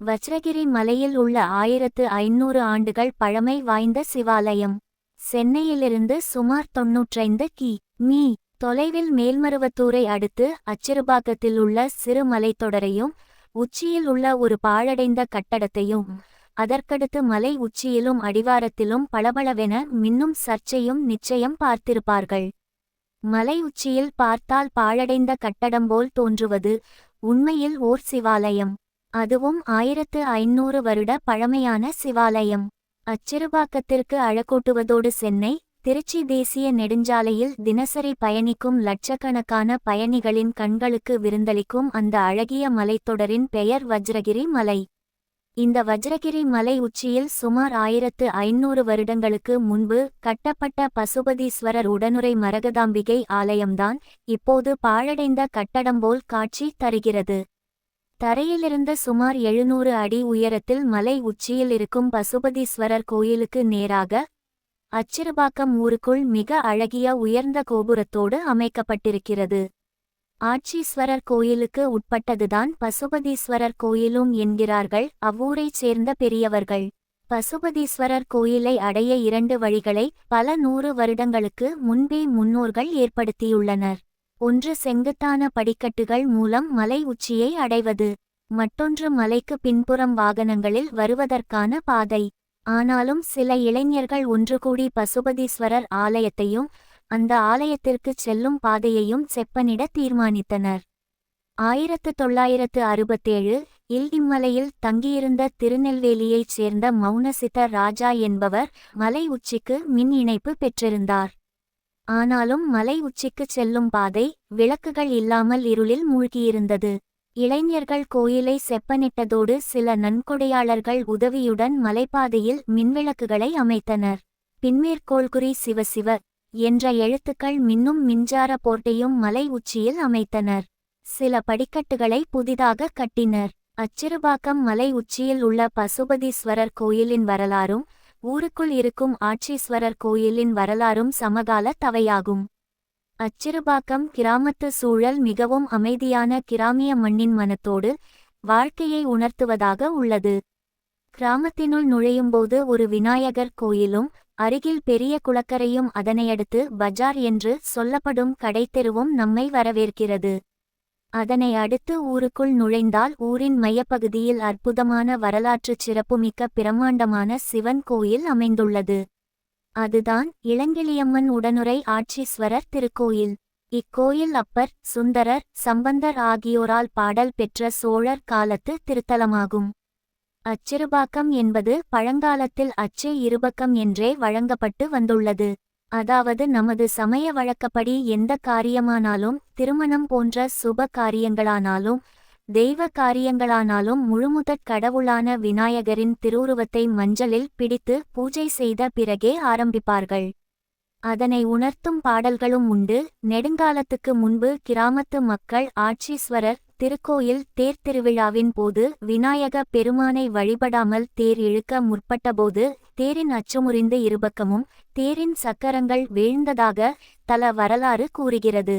வஜ்ரகிரி மலையில் உள்ள ஆயிரத்து ஐநூறு ஆண்டுகள் பழமை வாய்ந்த சிவாலயம். சென்னையிலிருந்து சுமார் தொன்னூற்றைந்து கி. மீ. தொலைவில் மேல்மருவத்தூரை அடுத்து அச்சிறுபாக்கத்தில் உள்ள சிறு மலைத்தொடரையும் உச்சியில் உள்ள ஒரு பாழடைந்த கட்டடத்தையும் அதற்கடுத்து மலை உச்சியிலும் அடிவாரத்திலும் பளபளவென மின்னும் சர்ச்சையும் நிச்சயம் பார்த்திருப்பார்கள். மலை உச்சியில் பார்த்தால் பாழடைந்த கட்டடம் போல் தோன்றுவது உண்மையில் ஓர் சிவாலயம். அதுவும் ஆயிரத்து ஐநூறு வருட பழமையான சிவாலயம். அச்சிறுபாக்கத்திற்கு அழக்கூட்டுவதோடு சென்னை திருச்சி தேசிய நெடுஞ்சாலையில் தினசரி பயணிக்கும் லட்சக்கணக்கான பயணிகளின் கண்களுக்கு விருந்தளிக்கும் அந்த அழகிய மலைத்தொடரின் பெயர் வஜ்ரகிரி மலை. இந்த வஜ்ரகிரி மலை உச்சியில் சுமார் ஆயிரத்து ஐநூறு வருடங்களுக்கு முன்பு கட்டப்பட்ட பசுபதீஸ்வரர் உடனுரை மரகதாம்பிகை ஆலயம்தான் இப்போது பாழடைந்த கட்டடம் போல் காட்சி தருகிறது. தரையிலிருந்த சுமார் எழுநூறு அடி உயரத்தில் மலை உச்சியில் இருக்கும் பசுபதீஸ்வரர் கோயிலுக்கு நேராக அச்சிறுபாக்கம் ஊருக்குள் மிக அழகிய உயர்ந்த கோபுரத்தோடு அமைக்கப்பட்டிருக்கிறது. ஆட்சீஸ்வரர் கோயிலுக்கு உட்பட்டதுதான் பசுபதீஸ்வரர் கோயிலும் என்கிறார்கள் அவ்வூரைச் சேர்ந்த பெரியவர்கள். பசுபதீஸ்வரர் கோயிலை அடைய இரண்டு வழிகளை பல நூறு வருடங்களுக்கு முன்பே முன்னோர்கள் ஏற்படுத்தியுள்ளனர். ஒன்று செங்குத்தான படிக்கட்டுகள் மூலம் மலை உச்சியை அடைவது மற்றொன்று மலைக்கு பின்புறம் வாகனங்களில் வருவதற்கான பாதை. ஆனாலும் சில இளைஞர்கள் ஒன்று கூடி பசுபதீஸ்வரர் ஆலயத்தையும் அந்த ஆலயத்திற்கு செல்லும் பாதையையும் செப்பனிட தீர்மானித்தனர். ஆயிரத்து தொள்ளாயிரத்து அறுபத்தேழு இல் இம்மலையில் தங்கியிருந்த திருநெல்வேலியைச் சேர்ந்த மௌனசித்த ராஜா என்பவர் மலை உச்சிக்கு மின் இணைப்பு பெற்றிருந்தார். ஆனாலும் மலை உச்சிக்குச் செல்லும் பாதை விளக்குகள் இல்லாமல் இருளில் மூழ்கியிருந்தது. இளைஞர்கள் கோயிலை செப்பனிட்டதோடு சில நன்கொடையாளர்கள் உதவியுடன் மலைப்பாதையில் மின்விளக்குகளை அமைத்தனர். பின்மேற்கோள்குறி சிவசிவ என்ற எழுத்துக்கள் மின்னும் மின்சார போர்ட்டையும் மலை உச்சியில் அமைத்தனர். சில படிக்கட்டுகளை புதிதாக கட்டினர். அச்சிறுபாக்கம் மலை உச்சியில் உள்ள பசுபதீஸ்வரர் கோயிலின் வரலாறும் ஊருக்குள் இருக்கும் ஆட்சீஸ்வரர் கோயிலின் வரலாறும் சமகால தவையாகும். அச்சிறுபாக்கம் கிராமத்து சூழல் மிகவும் அமைதியான கிராமிய மண்ணின் மனத்தோடு வாழ்க்கையை உணர்த்துவதாக உள்ளது. கிராமத்தினுள் நுழையும்போது ஒரு விநாயகர் கோயிலும் அருகில் பெரிய குளக்கரையும் அதனையடுத்து பஜார் என்று சொல்லப்படும் கடைத்தெருவும் நம்மை வரவேற்கிறது. அதனை அடுத்து ஊருக்குள் நுழைந்தால் ஊரின் மையப்பகுதியில் அற்புதமான வரலாற்றுச் சிறப்புமிக்க பிரம்மாண்டமான சிவன் கோயில் அமைந்துள்ளது. அதுதான் இளங்கிளியம்மன் உடனுரை ஆட்சீஸ்வரர் திருக்கோயில். இக்கோயில் அப்பர் சுந்தரர் சம்பந்தர் ஆகியோரால் பாடல் பெற்ற சோழர் காலத்து திருத்தலமாகும். அச்சிறுபாக்கம் என்பது பழங்காலத்தில் அச்சு இருபக்கம் என்றே வழங்கப்பட்டு வந்துள்ளது. அதாவது நமது சமய வழக்கப்படி எந்த காரியமானாலும் திருமணம் போன்ற சுப காரியங்களானாலும் தெய்வ காரியங்களானாலும் முழுமுதற் கடவுளான விநாயகரின் திருவுருவத்தை மஞ்சளில் பிடித்து பூஜை செய்த பிறகே ஆரம்பிப்பார்கள். அதனை உணர்த்தும் பாடல்களும் உண்டு. நெடுங்காலத்துக்கு முன்பு கிராமத்து மக்கள் ஆட்சீஸ்வரர் திருக்கோயில் தேர் திருவிழாவின் போது விநாயக பெருமானை வழிபடாமல் தேர் இழுக்க முற்பட்டபோது தேரின் அச்சுமுறிந்து இருபக்கமும் தேரின் சக்கரங்கள் வீழ்ந்ததாக தல வரலாறு கூறுகிறது.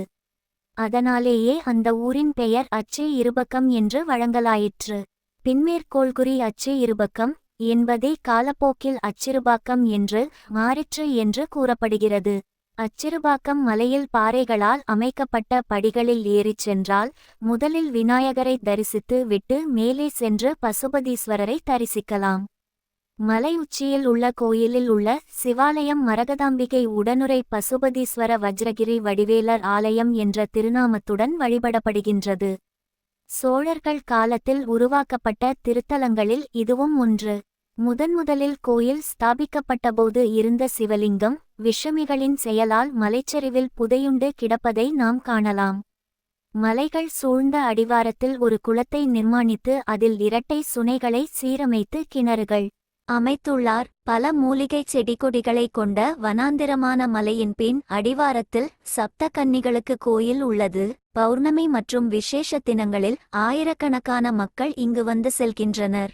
அதனாலேயே அந்த ஊரின் பெயர் அச்சே இருபக்கம் என்று வழங்கலாயிற்று. பின்மேற்கோள்குறி அச்சே இருபக்கம் என்பதே காலப்போக்கில் அச்சிறுபாக்கம் என்று மாறிற்று என்று கூறப்படுகிறது. அச்சிறுபாக்கம் மலையில் பாறைகளால் அமைக்கப்பட்ட படிகளில் ஏறிச் சென்றால் முதலில் விநாயகரை தரிசித்து விட்டு மேலே சென்று பசுபதீஸ்வரரை தரிசிக்கலாம். மலை உச்சியில் உள்ள கோயிலில் உள்ள சிவாலயம் மரகதாம்பிகை உடனுரை பசுபதீஸ்வர வஜ்ரகிரி வடிவேலர் ஆலயம் என்ற திருநாமத்துடன் வழிபடப்படுகின்றது. சோழர்கள் காலத்தில் உருவாக்கப்பட்ட திருத்தலங்களில் இதுவும் ஒன்று. முதன்முதலில் கோயில் ஸ்தாபிக்கப்பட்டபோது இருந்த சிவலிங்கம் விஷமிகளின் செயலால் மலைச்சரிவில் புதையுண்டு கிடப்பதை நாம் காணலாம். மலைகள் சூழ்ந்த அடிவாரத்தில் ஒரு குளத்தை நிர்மாணித்து அதில் இரட்டை சுனைகளை சீரமைத்து கிணறுகள் அமைத்துள்ளார். பல மூலிகை செடிகொடிகளை கொண்ட வனாந்திரமான மலையின் பின் அடிவாரத்தில் சப்த கன்னிகளுக்கு கோயில் உள்ளது. பௌர்ணமி மற்றும் விசேஷ தினங்களில் ஆயிரக்கணக்கான மக்கள் இங்கு வந்து செல்கின்றனர்.